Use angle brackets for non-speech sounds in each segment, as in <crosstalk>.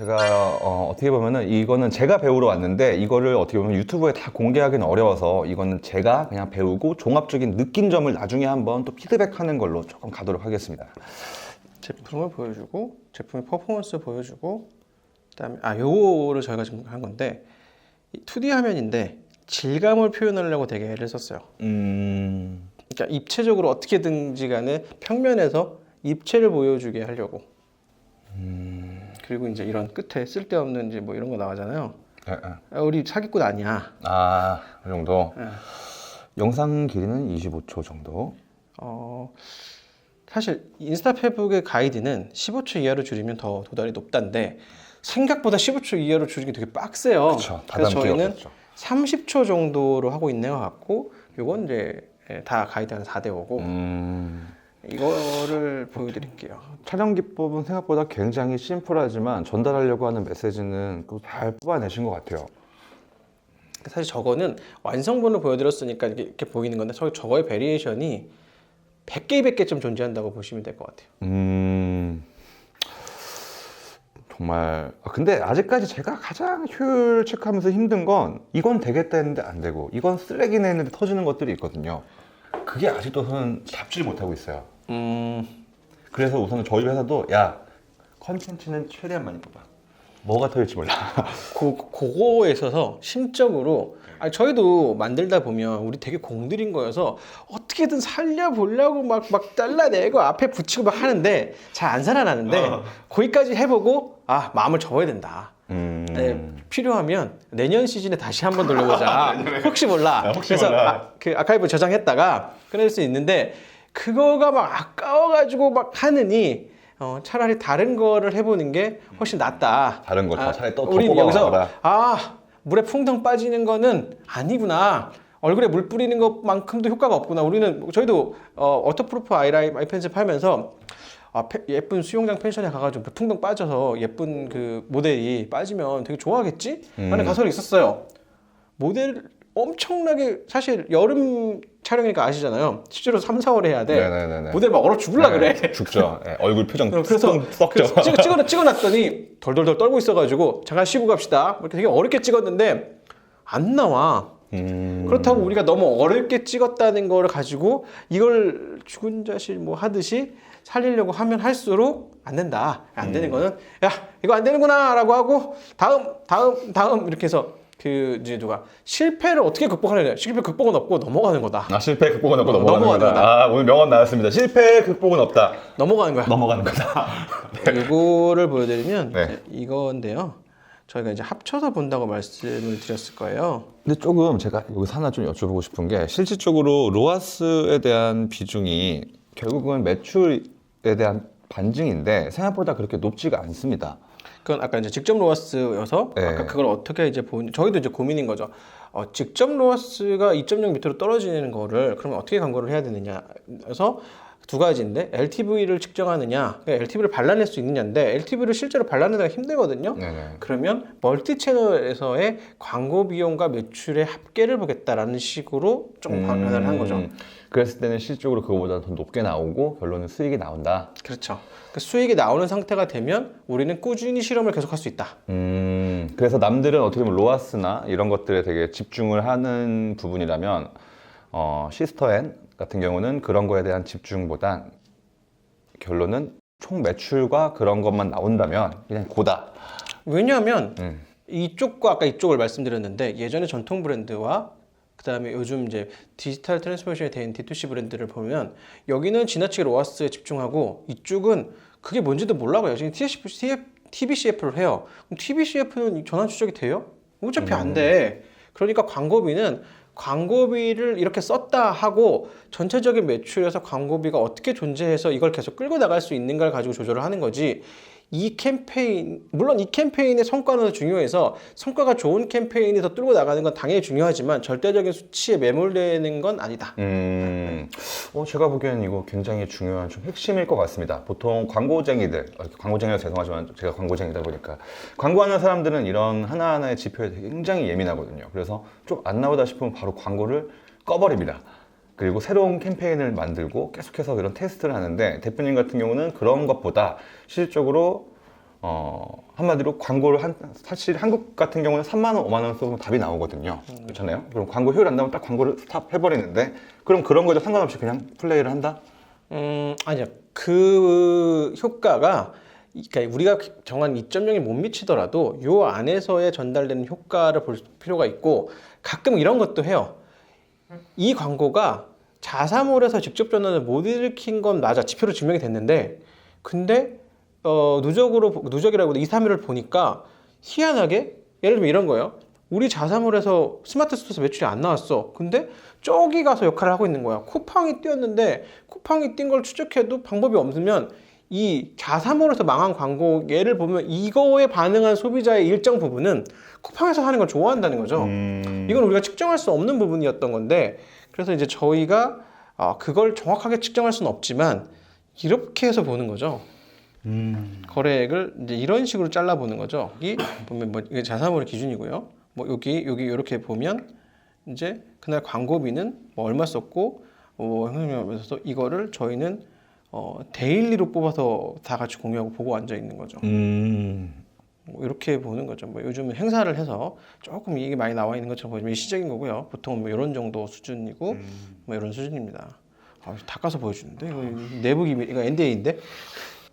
제가 어, 떻게 보면은 이거는 제가 배우러 왔는데 이거를 어떻게 보면 유튜브에 다 공개하기는 어려워서 이거는 제가 그냥 배우고 종합적인 느낀 점을 나중에 한번 또 피드백하는 걸로 조금 가도록 하겠습니다. 제품을 보여주고 제품의 퍼포먼스 보여주고 그다음에 아 요거를 저희가 지금 한 건데 이 2D 화면인데 질감을 표현하려고 되게 애를 썼어요. 음, 그러니까 입체적으로 어떻게든지 간에 평면에서 입체를 보여주게 하려고. 그리고 이제 이런 끝에 쓸데없는 이제 뭐 이런 거 나가잖아요. 예, 예. 아, 우리 사기꾼 아니야. 아, 그 정도. 예. 영상 길이는 25초 정도. 어, 사실 인스타 페북의 가이드는 15초 이하로 줄이면 더 도달이 높다는데 생각보다 15초 이하로 줄이기 되게 빡세요. 그렇죠. 그래서 다담기가 저희는 없었죠. 30초 정도로 하고 있는 것 같고 요건 이제 예, 다 가이드가 4대 5고 음, 이거를 보여드릴게요. 촬영 기법은 생각보다 굉장히 심플하지만 전달하려고 하는 메시지는 그잘 뽑아내신 것 같아요. 사실 저거는 완성본을 보여드렸으니까 이렇게, 이렇게 보이는 건데 저 저거의 베리에이션이 100개, 200개쯤 존재한다고 보시면 될 것 같아요. 음, 정말. 아, 근데 아직까지 제가 가장 효율 체크하면서 힘든 건 이건 되겠다 했는데 안 되고 이건 쓰레기네 했는데 터지는 것들이 있거든요. 그게 아직도 저는 잡지를 못하고 있어요. 음, 그래서 우선 저희 회사도 야 컨텐츠는 최대한 많이 뽑아. 뭐가 터질지 몰라. <laughs> 그, 그거에 있어서 심적으로 아니, 저희도 만들다 보면 우리 되게 공들인 거여서 어떻게든 살려보려고 막, 막 잘라내고 앞에 붙이고 막 하는데 잘 안 살아나는데 어. 거기까지 해보고 아 마음을 접어야 된다. 음, 네, 필요하면 내년 시즌에 다시 한번 돌려보자. <laughs> 혹시 몰라. 아, 혹시 그래서 몰라. 아, 그 아카이브 저장했다가 끊을 수 있는데 그거가 막 아까워가지고 막 하느니 어, 차라리 다른 거를 해보는 게 훨씬 낫다. 다른 거더 차라리 또- 더 우리. 여기서 아 물에 풍덩 빠지는 거는 아니구나. 얼굴에 물 뿌리는 것만큼도 효과가 없구나. 우리는 저희도 어, 워터프루프 아이라인 아이펜슬 팔면서 아, 페- 예쁜 수영장 펜션에 가가지고 풍덩 빠져서 예쁜 그 모델이 빠지면 되게 좋아하겠지? 하는 음. 가설이 있었어요. 모델 엄청나게 사실 여름 촬영이니까 아시잖아요. 실제로 3, 4월에 해야 돼. 네네네네. 모델 막 얼어 죽을라 그래. 네, 죽죠. 네, 얼굴 표정 그래서 썩- 썩죠. 그래서 찍어, 찍어, 찍어 놨더니 덜덜덜 떨고 있어가지고 잠깐 쉬고 갑시다. 이렇게 되게 어렵게 찍었는데 안 나와. 음, 그렇다고 우리가 너무 어렵게 찍었다는 거를 가지고 이걸 죽은 자식 뭐 하듯이 살리려고 하면 할수록 안 된다. 안 음. 되는 거는 야 이거 안 되는구나라고 하고 다음 다음 다음 이렇게 해서 그 이제 누가 실패를 어떻게 극복하느냐 실패 극복은 없고 넘어가는 거다. 아 실패 극복은 없고 어, 넘어가는, 넘어가는 거다. 거다. 아 오늘 명언 나왔습니다. 실패 극복은 없다. 넘어가는 거야. 넘어가는 거다. 이거를 보여드리면 네. 이건데요. 저희가 이제 합쳐서 본다고 말씀을 드렸을 거예요. 근데 조금 제가 여기서 하나 좀 여쭤보고 싶은 게 실질적으로 로아스에 대한 비중이 결국은 매출에 대한 반증인데 생각보다 그렇게 높지가 않습니다. 그건 아까 이제 직접 로아스여서 네. 아까 그걸 어떻게 이제 본 저희도 이제 고민인 거죠. 어, 직접 로아스가 2.0 밑으로 떨어지는 거를 그러면 어떻게 광고를 해야 되느냐. 그래서 두 가지인데 LTV를 측정하느냐, 그러니까 LTV를 발라낼 수 있느냐인데 LTV를 실제로 발라내기가 힘들거든요. 네네. 그러면 멀티 채널에서의 광고 비용과 매출의 합계를 보겠다라는 식으로 조금 변화를 한 거죠. 음, 그랬을 때는 실질적으로 그거보다 더 높게 나오고 결론은 수익이 나온다. 그렇죠. 그 수익이 나오는 상태가 되면 우리는 꾸준히 실험을 계속할 수 있다. 음, 그래서 남들은 어떻게 보면 로아스나 이런 것들에 되게 집중을 하는 부분이라면 어, 시스터앤 같은 경우는 그런 거에 대한 집중보단 결론은 총 매출과 그런 것만 나온다면 그냥 고다. 왜냐하면 음. 이쪽과 아까 이쪽을 말씀드렸는데 예전에 전통 브랜드와 그다음에 요즘 이제 디지털 트랜스포메이션이 된 D2C 브랜드를 보면 여기는 지나치게 로아스에 집중하고 이쪽은 그게 뭔지도 몰라요. 지금 TBCF를 해요. 그럼 TBCF는 전환 추적이 돼요? 어차피 안 돼. 그러니까 광고비는 광고비를 이렇게 썼다 하고 전체적인 매출에서 광고비가 어떻게 존재해서 이걸 계속 끌고 나갈 수 있는가를 가지고 조절을 하는 거지. 이 캠페인 물론 이 캠페인의 성과는 중요해서 성과가 좋은 캠페인이 더 끌고 나가는 건 당연히 중요하지만 절대적인 수치에 매몰되는 건 아니다. 음, 어, 제가 보기에는 이거 굉장히 중요한 좀 핵심일 것 같습니다. 보통 광고쟁이들, 어, 광고쟁이라 죄송하지만 제가 광고쟁이다 보니까 광고하는 사람들은 이런 하나하나의 지표에 굉장히 예민하거든요. 그래서 좀 안 나오다 싶으면 바로 광고를 꺼버립니다. 그리고 새로운 캠페인을 만들고 계속해서 이런 테스트를 하는데 대표님 같은 경우는 그런 것보다 실질적으로 어, 한마디로 광고를 한, 사실 한국 같은 경우는 3만 원, 5만 원 쓰면 답이 나오거든요. 그렇잖아요. 그럼 광고 효율 안 나오면 딱 광고를 스탑 해버리는데 그럼 그런 거죠 상관없이 그냥 플레이를 한다? 음, 아니요. 그 효과가 그러니까 우리가 정한 2.0이 못 미치더라도 요 안에서의 전달되는 효과를 볼 필요가 있고 가끔 이런 것도 해요. 이 광고가 자사몰에서 직접 전환을 못 일으킨 건 맞아. 지표로 증명이 됐는데 근데 어, 누적으로 누적이라고 2, 3일을 보니까 희한하게 예를 들면 이런 거예요. 우리 자사몰에서 스마트 스토어에서 매출이 안 나왔어. 근데 저기 가서 역할을 하고 있는 거야. 쿠팡이 뛰었는데 쿠팡이 뛴 걸 추적해도 방법이 없으면 이 자사몰에서 망한 광고 예를 보면 이거에 반응한 소비자의 일정 부분은 쿠팡에서 하는 걸 좋아한다는 거죠. 음, 이건 우리가 측정할 수 없는 부분이었던 건데 그래서 이제 저희가 아, 그걸 정확하게 측정할 수는 없지만 이렇게 해서 보는 거죠. 음, 거래액을 이제 이런 식으로 잘라 보는 거죠. 여기 보면 뭐 이게 자사몰의 기준이고요. 뭐 여기 여기 이렇게 보면 이제 그날 광고비는 뭐 얼마 썼고 어, 형님하면서 이거를 저희는 어, 데일리로 뽑아서 다 같이 공유하고 보고 앉아 있는 거죠. 음, 뭐 이렇게 보는 거죠. 뭐 요즘은 행사를 해서 조금 이익이 많이 나와 있는 것처럼 보이지만 이게 시적인 거고요. 보통 뭐 이런 정도 수준이고 뭐 이런 수준입니다. 아, 닦아서 보여주는데 이거 내부 기밀 이거 NDA인데.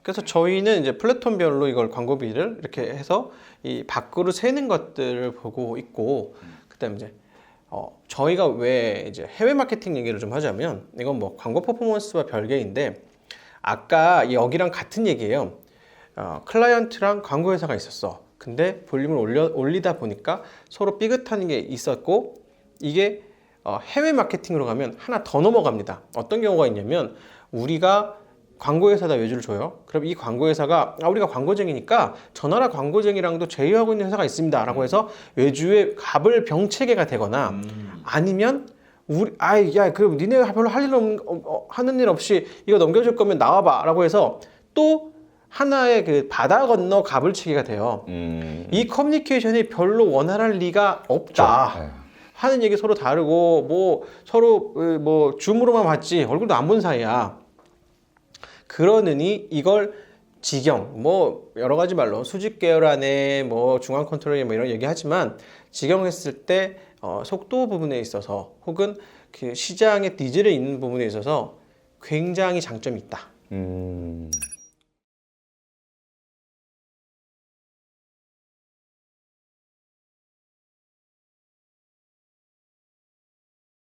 그래서 저희는 이제 플랫폼별로 이걸 광고비를 이렇게 해서 이 밖으로 새는 것들을 보고 있고 그다음에 이제 어, 저희가 왜 이제 해외 마케팅 얘기를 좀 하자면 이건 뭐 광고 퍼포먼스와 별개인데 아까 여기랑 같은 얘기예요. 어, 클라이언트랑 광고 회사가 있었어. 근데 볼륨을 올려, 올리다 보니까 서로 삐끗하는 게 있었고 이게 어, 해외 마케팅으로 가면 하나 더 넘어갑니다. 어떤 경우가 있냐면 우리가 광고 회사다 외주를 줘요. 그럼 이 광고 회사가 아 우리가 광고쟁이니까 전화라 광고쟁이랑도 제휴하고 있는 회사가 있습니다라고 해서 외주에 갑을 병체계가 되거나 아니면 우리 아이 야 그럼 니네 별로 할 일 없는 어, 어, 하는 일 없이 이거 넘겨줄 거면 나와봐라고 해서 또 하나의 그 바다 건너 갑을 치기가 돼요. 음, 이 커뮤니케이션이 별로 원활할 리가 없다. 네. 하는 얘기 서로 다르고 뭐 서로 으, 뭐 줌으로만 봤지 얼굴도 안 본 사이야. 그러느니 이걸 직영 뭐 여러 가지 말로 수직 계열 안에 뭐 중앙 컨트롤이 뭐 이런 얘기하지만 직영했을 때 어, 속도 부분에 있어서 혹은 그 시장의 니즈를 있는 부분에 있어서 굉장히 장점이 있다. 음,